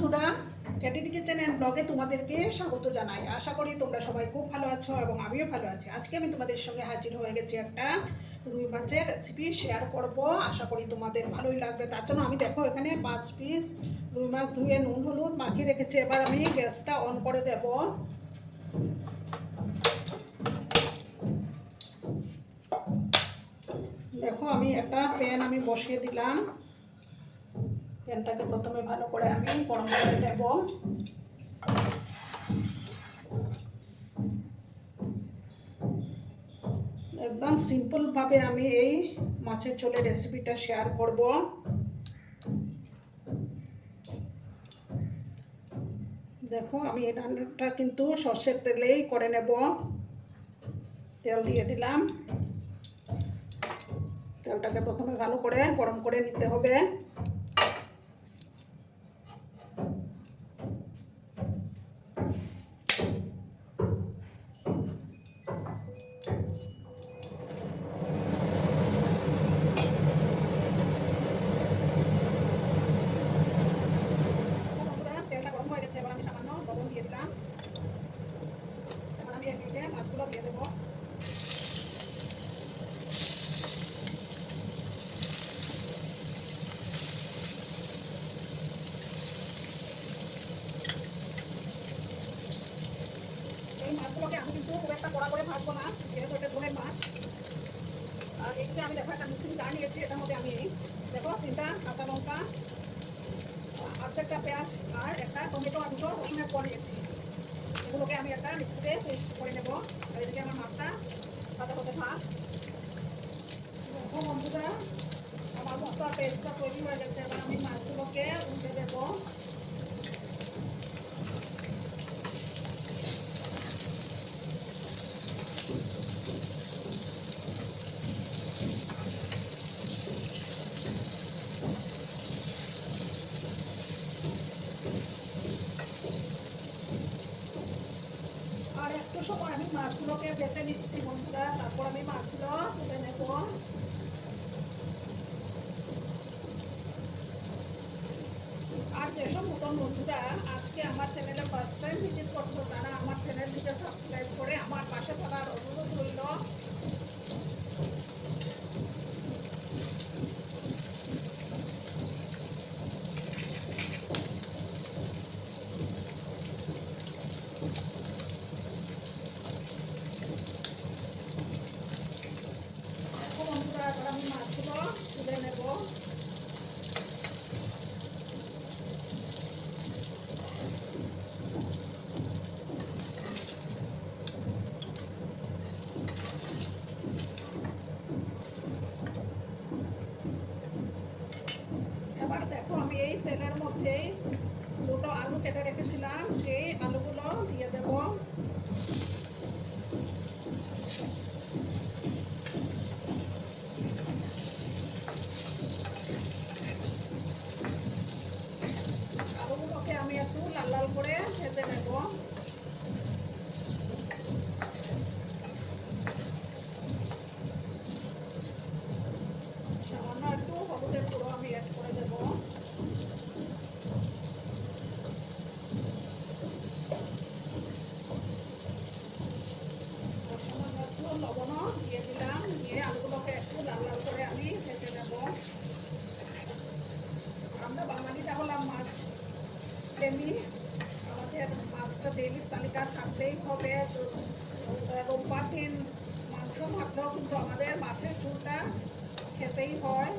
বন্ধুরা ক্যাটিডি kitchen and ব্লগে তোমাদেরকে স্বাগত জানাই। আশা করি তোমরা সবাই খুব ভালো আছো এবং আমিও ভালো আছি। আজকে আমি তোমাদের সঙ্গে হাজির হয়ে গেছি একটা রুই মাছের রেসিপি শেয়ার করব। আশা করি তোমাদের ভালোই লাগবে। তার জন্য আমি দেখো, এখানে পাঁচ পিস রুই মাছ, ধুয়ে নুন, হলুদ মাখিয়ে রেখেছি। এবার আমি গ্যাসটা অন করে দেব। দেখো, আমি একটা প্যান আমি বসিয়ে দিলাম। প্যানটাকে প্রথমে ভালো করে আমি গরম করে নেব। একদম সিম্পলভাবে আমি এই মাছের ঝোলের রেসিপিটা শেয়ার করব। দেখো, আমি এই রান্নাটা কিন্তু সর্ষের তেলেই করে নেব। তেল দিয়ে দিলাম। তেলটাকে প্রথমে ভালো করে গরম করে নিতে হবে বন্ধুরা, তেলটা গরম হয়ে গেছে এবার আমি সামান্য লবণ দিয়ে দিলাম এবার আমি এর মধ্যে মাছগুলো দিয়ে দেবো এই মাছগুলোকে আমি কিন্তু খুব একটা কড়া করে ভাজবো না যেহেতু এটা ধরনের মাছ আর এই যে আমি দেখো একটা মিক্সিং জার নিয়েছি এটার মধ্যে আমি দেখো তিনটা কাঁচা লঙ্কা আর্ধেকটা পেঁয়াজ আর একটা টমেটো আর দুটো রসুনের পর নিয়েছি এগুলোকে আমি একটা মিক্সিতে পেস্ট করে নেব। আর এদিকে আমার মাছটা সাথে সাথে ভাত বন্ধুরা, আমার মশলা পেস্টটা তৈরি হয়ে গেছে। এবার আমি মাছগুলোকে উঠে দেবো আর একটু সময় আমি মাছগুলোকে ভেজে নিচ্ছি বন্ধুরা, তারপর আমি মাছগুলো তুলে নেব। আর যেসব নতুন বন্ধুরা, আজকে আমার চ্যানেলে ফার্স্ট টাইম ভিজিট করছ, তারা আমার চ্যানেলটিকে সাবস্ক্রাইব করে আমার পাশে থাকার অনুরোধ রইল দেখো বন্ধুরা এবার আমি মাছগুলো তুলে নেব এবার দেখো আমি এই তেলের মধ্যেই দুটো আলু কেটে রেখেছিলাম সেই আলুগুলো দিয়ে দেবো আলুগুলোকে আমি একটু লাল লাল করে ভেজে নেব সামান্য একটু হলুদের গুঁড়ো আমি অ্যাড করে দেবো সামান্য একটু লবণও দিয়ে দিয়ে আলুগুলোকে একটু লাল লাল করে আমি ভেজে নেব। আমরা বাঙালিটা হলাম মাছ প্রেমী। আমাদের মাছটা ডেইলি তালিকা থাকলেই হবে। রোববার দিন মাংস থাকলেও কিন্তু আমাদের মাছের চুলটা খেতেই হয়।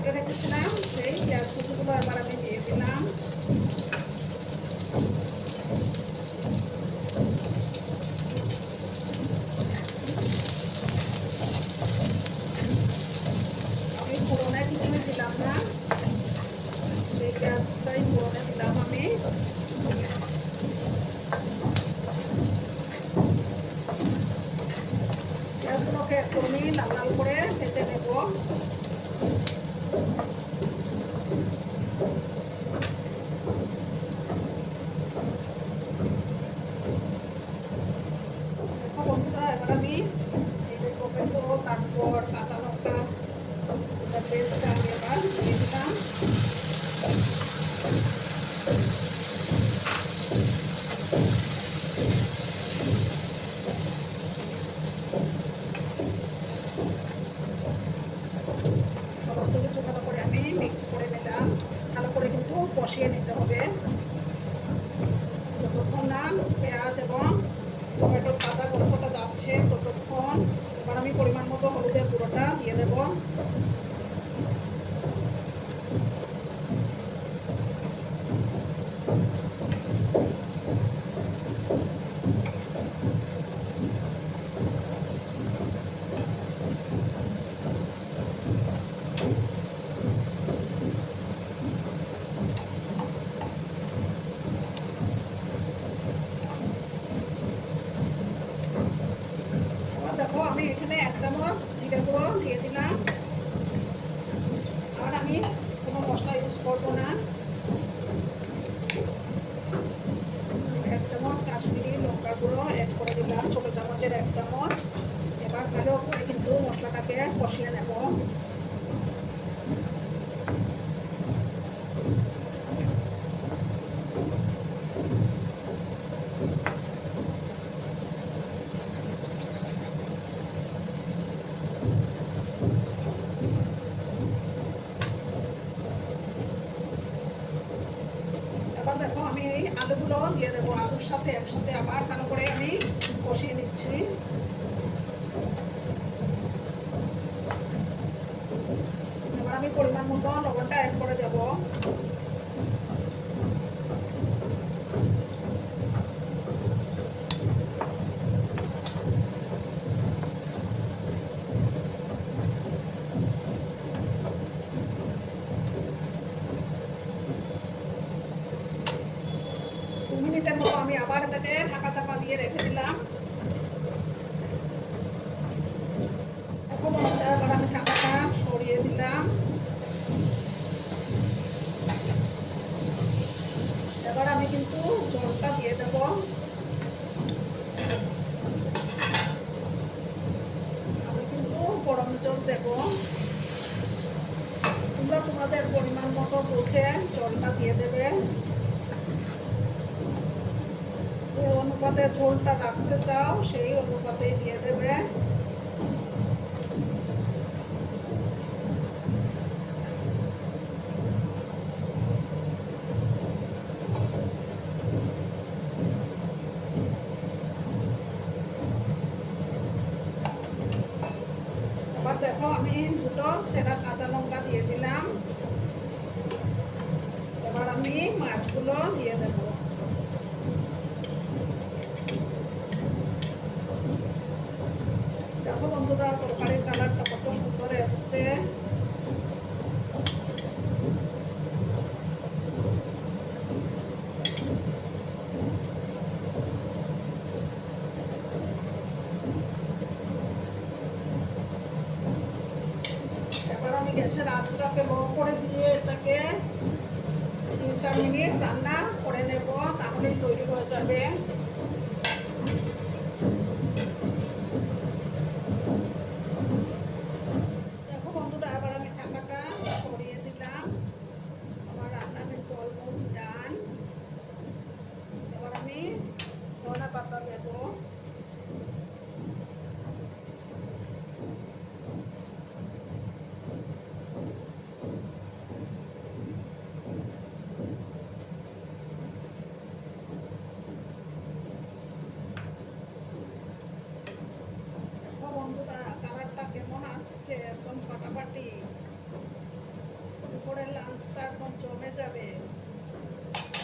Eu quero que você não é um trem, que é tudo. দিলাম। আর আমি কোনো মশলা ইউজ করব না। এক চামচ কাশ্মীরি লঙ্কা গুঁড়ো অ্যাড করে দিলাম, ছোটো চামচের এক চামচ। এবার ভালো করে কিন্তু মশলাটাকে কষিয়ে নেব। এবার দেখো আমি এই আলুগুলো দিয়ে দেবো আলুর সাথে, একসাথে আবার ভালো করে আমি কষিয়ে নিচ্ছি। এবার আমি পরিমাণ মতো লবণটা অ্যাড করে দেবো। ঢেকে রেখে অনুপাতে ঝোলটা রাখতে চাও, সেই অনুপাতেই দিয়ে দেবে। দেখো, আমি দুটো চেরা কাঁচা লঙ্কা দিয়ে দিলাম। এবার আমি মাছগুলো দিয়ে দেবো।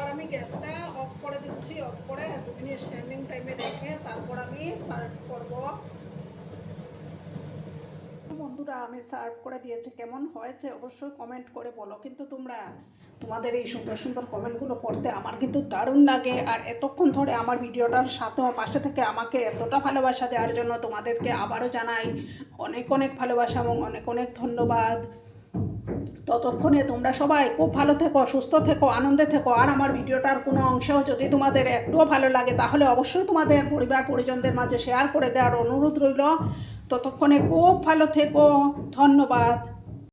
এবার আমি গ্যাসটা অফ করে দিচ্ছি অফ করে দু মিনিট স্ট্যান্ডিং টাইমে রেখে তারপর আমি সার্ভ করব। বন্ধুরা, আমি সার্ভ করে দিয়েছি। কেমন হয়েছে অবশ্যই কমেন্ট করে বলো। কিন্তু তোমরা, তোমাদের এই সুন্দর সুন্দর কমেন্টগুলো পড়তে আমার কিন্তু দারুণ লাগে। আর এতক্ষণ ধরে আমার ভিডিওটার সাথে পাশে থেকে আমাকে এতটা ভালোবাসা দেওয়ার জন্য তোমাদেরকে আবারও জানাই। অনেক অনেক ভালোবাসা এবং অনেক অনেক ধন্যবাদ। ততক্ষণে তোমরা সবাই খুব ভালো থেকো, সুস্থ থেকো, আনন্দে থেকো। আর আমার ভিডিওটার কোনো অংশেও যদি তোমাদের একটুও ভালো লাগে, তাহলে অবশ্যই তোমাদের পরিবার পরিজনদের মাঝে শেয়ার করে দেওয়ার অনুরোধ রইল। ততক্ষণে খুব ভালো থেকো। ধন্যবাদ।